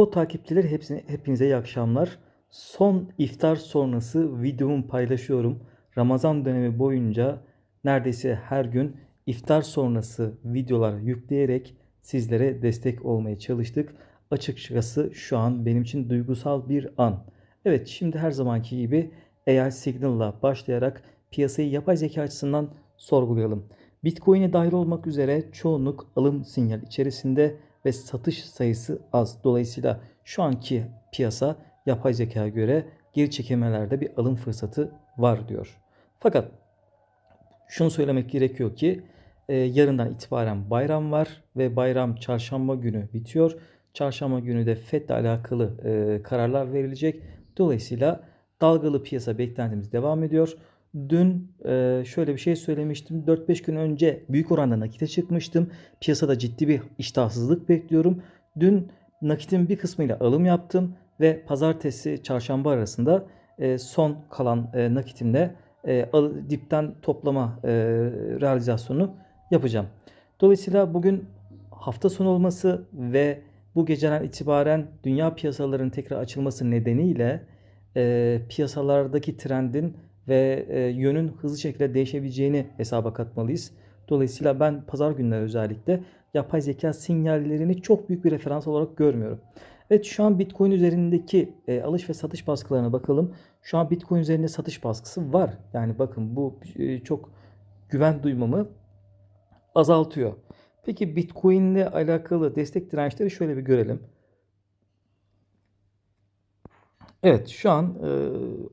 O takipçileri hepsine, hepinize iyi akşamlar. Son iftar sonrası videomu paylaşıyorum. Ramazan dönemi boyunca neredeyse her gün iftar sonrası videolar yükleyerek sizlere destek olmaya çalıştık. Açıkçası şu an benim için duygusal bir an. Evet şimdi her zamanki gibi AI Signal'la başlayarak piyasayı yapay zeka açısından sorgulayalım. Bitcoin'e dahil olmak üzere çoğunluk alım sinyal içerisinde ve satış sayısı az. Dolayısıyla şu anki piyasa yapay zekaya göre geri çekilmelerde bir alım fırsatı var diyor. Fakat şunu söylemek gerekiyor ki e, yarından itibaren bayram var ve bayram çarşamba günü bitiyor. Çarşamba günü de FED ile alakalı e, kararlar verilecek. Dolayısıyla dalgalı piyasa beklentimiz devam ediyor. Dün e, şöyle bir şey söylemiştim. 4-5 gün önce büyük oranda nakite çıkmıştım. Piyasada ciddi bir iştahsızlık bekliyorum. Dün nakitin bir kısmıyla alım yaptım ve pazartesi çarşamba arasında e, son kalan e, nakitimle dipten toplama e, realizasyonu yapacağım. Dolayısıyla bugün hafta sonu olması ve bu geceden itibaren dünya piyasalarının tekrar açılması nedeniyle e, piyasalardaki trendin ve e, yönün hızlı şekilde değişebileceğini hesaba katmalıyız. Dolayısıyla ben pazar günleri özellikle yapay zeka sinyallerini çok büyük bir referans olarak görmüyorum. Evet şu an Bitcoin üzerindeki e, alış ve satış baskılarına bakalım. Şu an Bitcoin üzerinde satış baskısı var. Yani bakın bu e, çok güven duymamı azaltıyor. Peki Bitcoin ile alakalı destek dirençleri şöyle bir görelim. Evet şu an e,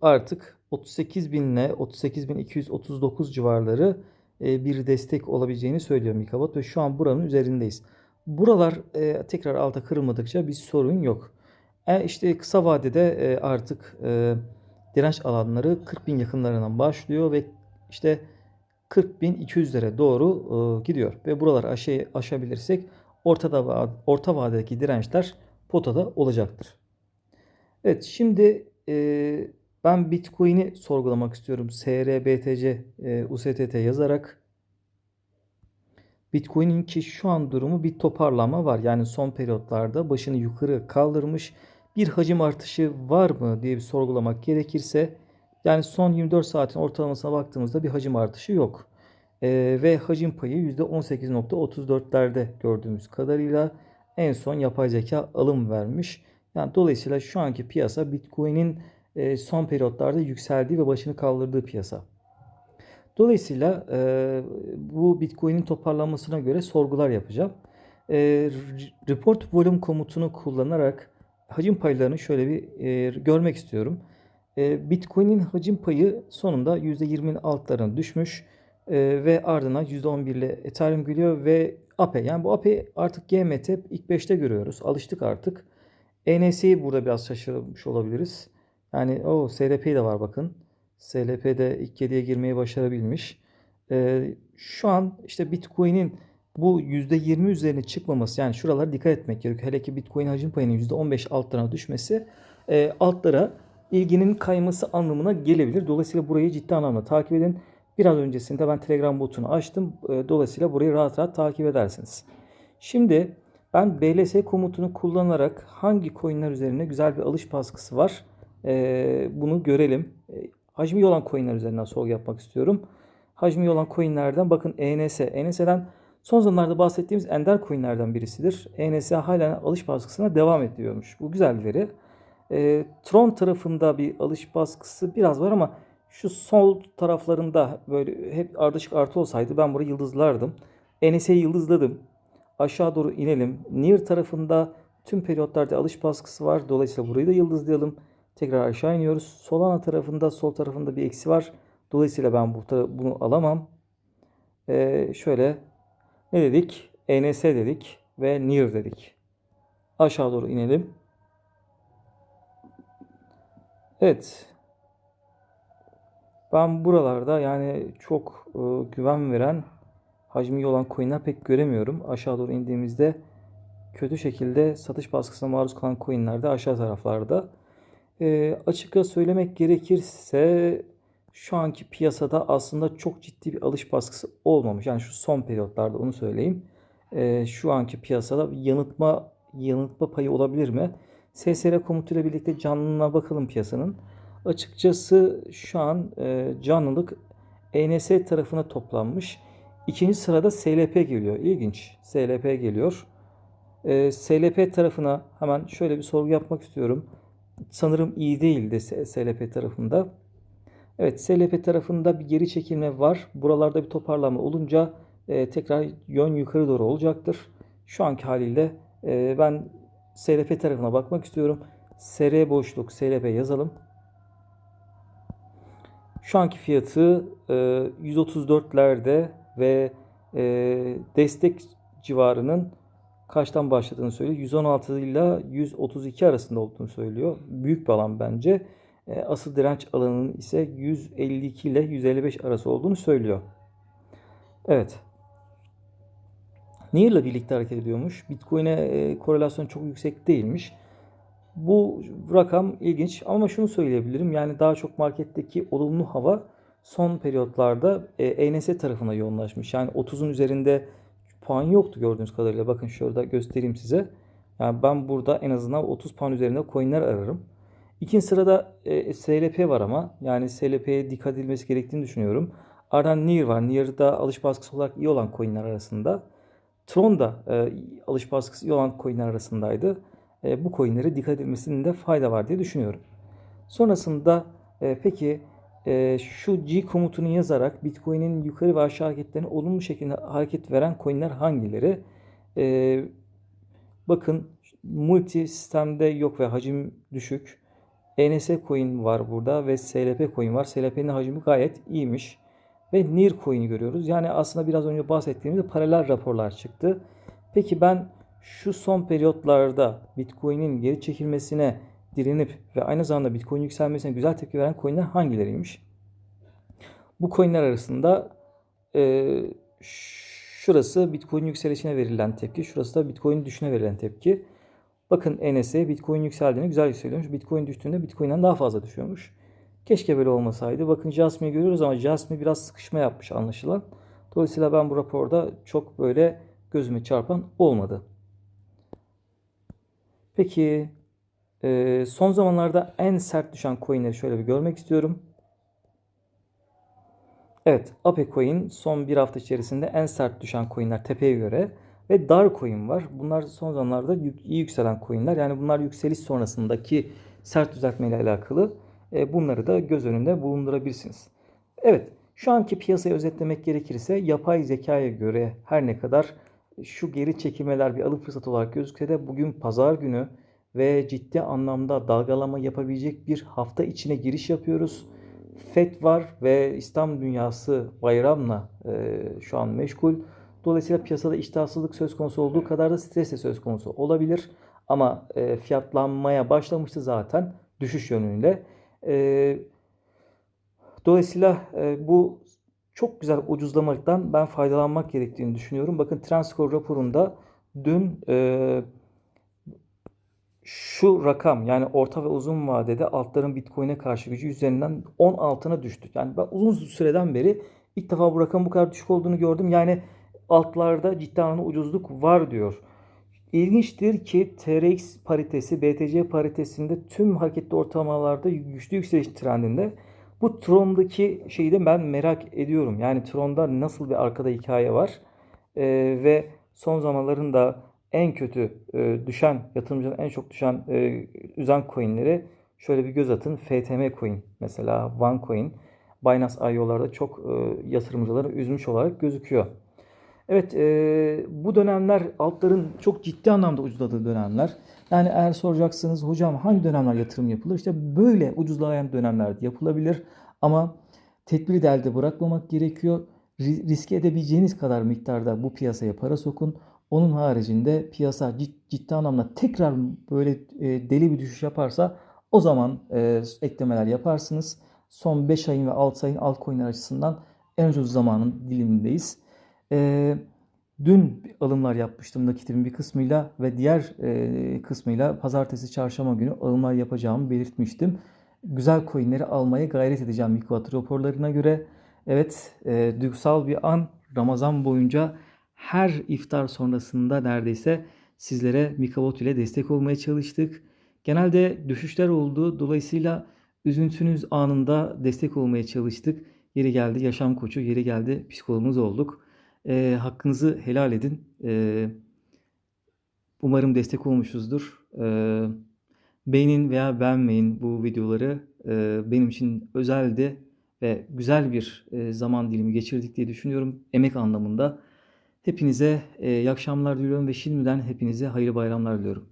artık 38.000 ile 38.239 civarları e, bir destek olabileceğini söylüyor Mikabot ve şu an buranın üzerindeyiz. Buralar e, tekrar alta kırılmadıkça bir sorun yok. E, işte kısa vadede artık direnç alanları 40.000 yakınlarından başlıyor ve işte 40.200'lere doğru gidiyor ve buraları aşı, aşabilirsek ortada orta vadedeki dirençler potada olacaktır. Evet şimdi e, ben Bitcoin'i sorgulamak istiyorum. SRBTC e, USTT yazarak Bitcoin'in ki şu an durumu bir toparlama var. Yani son periyotlarda başını yukarı kaldırmış bir hacim artışı var mı diye bir sorgulamak gerekirse yani son 24 saatin ortalamasına baktığımızda bir hacim artışı yok. Ee, ve hacim payı %18.34'lerde gördüğümüz kadarıyla en son yapay zeka alım vermiş. Yani dolayısıyla şu anki piyasa Bitcoin'in e, son periyotlarda yükseldiği ve başını kaldırdığı piyasa. Dolayısıyla e, bu Bitcoin'in toparlanmasına göre sorgular yapacağım. E, report volume komutunu kullanarak hacim paylarını şöyle bir görmek istiyorum. Bitcoin'in hacim payı sonunda %20'nin altlarına düşmüş ve ardından %11 ile Ethereum geliyor ve APE yani bu APE artık GMT ilk 5'te görüyoruz. Alıştık artık. ENS'yi burada biraz şaşırmış olabiliriz. Yani o SLP de var bakın. SLP de ilk 7'ye girmeyi başarabilmiş. Ee, şu an işte Bitcoin'in bu %20 üzerine çıkmaması yani şuralara dikkat etmek gerekiyor. Hele ki Bitcoin hacim payının %15 altlarına düşmesi e, altlara ilginin kayması anlamına gelebilir. Dolayısıyla burayı ciddi anlamda takip edin. Biraz öncesinde ben Telegram botunu açtım. E, dolayısıyla burayı rahat rahat takip edersiniz. Şimdi ben BLS komutunu kullanarak hangi coinler üzerine güzel bir alış baskısı var e, bunu görelim. E, hacmi olan coinler üzerinden sorgu yapmak istiyorum. Hacmi olan coinlerden bakın ENS. ENS'den son zamanlarda bahsettiğimiz ender coinlerden birisidir. ENS halen alış baskısına devam ediyormuş. Bu güzel veri. E, Tron tarafında bir alış baskısı biraz var ama şu sol taraflarında böyle hep ardışık artı olsaydı ben burayı yıldızlardım. ENS'yi yıldızladım. Aşağı doğru inelim. Near tarafında tüm periyotlarda alış baskısı var. Dolayısıyla burayı da yıldızlayalım. Tekrar aşağı iniyoruz. Solana tarafında sol tarafında bir eksi var. Dolayısıyla ben bu bunu alamam. Ee, şöyle ne dedik? ENS dedik ve Near dedik. Aşağı doğru inelim. Evet. Ben buralarda yani çok e, güven veren hacmi olan coin'ler pek göremiyorum. Aşağı doğru indiğimizde kötü şekilde satış baskısına maruz kalan coin'ler de aşağı taraflarda. E, açıkça söylemek gerekirse şu anki piyasada aslında çok ciddi bir alış baskısı olmamış. Yani şu son periyotlarda onu söyleyeyim. E, şu anki piyasada bir yanıltma yanıltma payı olabilir mi? SSR komutuyla birlikte canlılığına bakalım piyasanın. Açıkçası şu an e, canlılık ENS tarafına toplanmış. İkinci sırada SLP geliyor. İlginç. SLP geliyor. E, SLP tarafına hemen şöyle bir sorgu yapmak istiyorum. Sanırım iyi değildi SLP tarafında. Evet, SLP tarafında bir geri çekilme var. Buralarda bir toparlama olunca e, tekrar yön yukarı doğru olacaktır. Şu anki haliyle e, ben SLP tarafına bakmak istiyorum. SR boşluk SLP yazalım. Şu anki fiyatı e, 134'lerde ve e, destek civarının kaçtan başladığını söylüyor. 116 ile 132 arasında olduğunu söylüyor. Büyük bir alan bence. E, Asıl direnç alanının ise 152 ile 155 arası olduğunu söylüyor. Evet. Near'la birlikte hareket ediyormuş. Bitcoin'e e, korelasyon çok yüksek değilmiş. Bu rakam ilginç ama şunu söyleyebilirim. Yani daha çok marketteki olumlu hava son periyotlarda e, ENS tarafına yoğunlaşmış. Yani 30'un üzerinde puan yoktu gördüğünüz kadarıyla. Bakın şurada göstereyim size. Yani ben burada en azından 30 puan üzerinde coinler ararım. İkinci sırada e, SLP var ama yani SLP'ye dikkat edilmesi gerektiğini düşünüyorum. Ardından Near var. Near da alış baskısı olarak iyi olan coinler arasında. Tron da e, alış baskısı iyi olan coinler arasındaydı. E, bu coinlere dikkat edilmesinde fayda var diye düşünüyorum. Sonrasında e, peki e, şu G komutunu yazarak Bitcoin'in yukarı ve aşağı hareketlerine olumlu şekilde hareket veren coinler hangileri? E, bakın multi sistemde yok ve hacim düşük. ENS coin var burada ve SLP coin var. SLP'nin hacmi gayet iyiymiş. Ve NIR coin'i görüyoruz. Yani aslında biraz önce bahsettiğimizde paralel raporlar çıktı. Peki ben şu son periyotlarda Bitcoin'in geri çekilmesine direnip ve aynı zamanda Bitcoin yükselmesine güzel tepki veren coinler hangileriymiş? Bu coinler arasında e, şurası Bitcoin yükselişine verilen tepki, şurası da Bitcoin düşüşüne verilen tepki. Bakın NS'e Bitcoin yükseldiğinde güzel yükseliyormuş. Bitcoin düştüğünde Bitcoin'den daha fazla düşüyormuş. Keşke böyle olmasaydı. Bakın Jasmine görüyoruz ama Jasmine biraz sıkışma yapmış anlaşılan. Dolayısıyla ben bu raporda çok böyle gözüme çarpan olmadı. Peki e, son zamanlarda en sert düşen coinleri şöyle bir görmek istiyorum. Evet, Ape Coin son bir hafta içerisinde en sert düşen coinler tepeye göre ve Dar Coin var. Bunlar son zamanlarda yük- iyi yükselen coinler. Yani bunlar yükseliş sonrasındaki sert düzeltme ile alakalı. E, bunları da göz önünde bulundurabilirsiniz. Evet, şu anki piyasayı özetlemek gerekirse yapay zekaya göre her ne kadar şu geri çekilmeler bir alım fırsatı olarak gözükse de bugün pazar günü ve ciddi anlamda dalgalama yapabilecek bir hafta içine giriş yapıyoruz. FED var ve İslam dünyası bayramla e, şu an meşgul. Dolayısıyla piyasada iştahsızlık söz konusu olduğu kadar da stres de söz konusu olabilir. Ama e, fiyatlanmaya başlamıştı zaten düşüş yönünde. E, dolayısıyla e, bu çok güzel ucuzlamaktan ben faydalanmak gerektiğini düşünüyorum. Bakın Transcore raporunda dün e, şu rakam yani orta ve uzun vadede altların Bitcoin'e karşı gücü üzerinden 10 altına düştü. Yani ben uzun süreden beri ilk defa bu rakamın bu kadar düşük olduğunu gördüm. Yani altlarda ciddi anlamda ucuzluk var diyor. İlginçtir ki TRX paritesi, BTC paritesinde tüm hareketli ortalamalarda güçlü yükseliş trendinde. Bu Tron'daki şeyi de ben merak ediyorum. Yani Tron'da nasıl bir arkada hikaye var? Ee, ve son zamanların en kötü e, düşen, yatırımcının en çok düşen e, üzen coinleri şöyle bir göz atın. FTM coin mesela, OneCoin, Binance IO'larda çok e, yatırımcıları üzmüş olarak gözüküyor. Evet, bu dönemler altların çok ciddi anlamda ucuzladığı dönemler. Yani eğer soracaksınız hocam hangi dönemler yatırım yapılır? İşte böyle ucuzlayan dönemlerde yapılabilir. Ama tedbiri de elde bırakmamak gerekiyor. Ri- riske edebileceğiniz kadar miktarda bu piyasaya para sokun. Onun haricinde piyasa cid- ciddi anlamda tekrar böyle e, deli bir düşüş yaparsa o zaman e, eklemeler yaparsınız. Son 5 ayın ve 6 ayın altcoin'ler açısından en ucuz zamanın dilimindeyiz. Ee, dün alımlar yapmıştım nakitimin bir kısmıyla ve diğer e, kısmıyla pazartesi çarşamba günü alımlar yapacağımı belirtmiştim. Güzel coinleri almaya gayret edeceğim Mikvat raporlarına göre. Evet, e, duygusal bir an Ramazan boyunca her iftar sonrasında neredeyse sizlere Mikavot ile destek olmaya çalıştık. Genelde düşüşler oldu. Dolayısıyla üzüntünüz anında destek olmaya çalıştık. Yeri geldi yaşam koçu, yeri geldi psikologumuz olduk. Eee, hakkınızı helal edin. Eee, umarım destek olmuşuzdur. Eee, beğenin veya beğenmeyin bu videoları. Eee, benim için özeldi ve güzel bir eee, zaman dilimi geçirdik diye düşünüyorum emek anlamında. Hepinize iyi akşamlar diliyorum ve şimdiden hepinize hayırlı bayramlar diliyorum.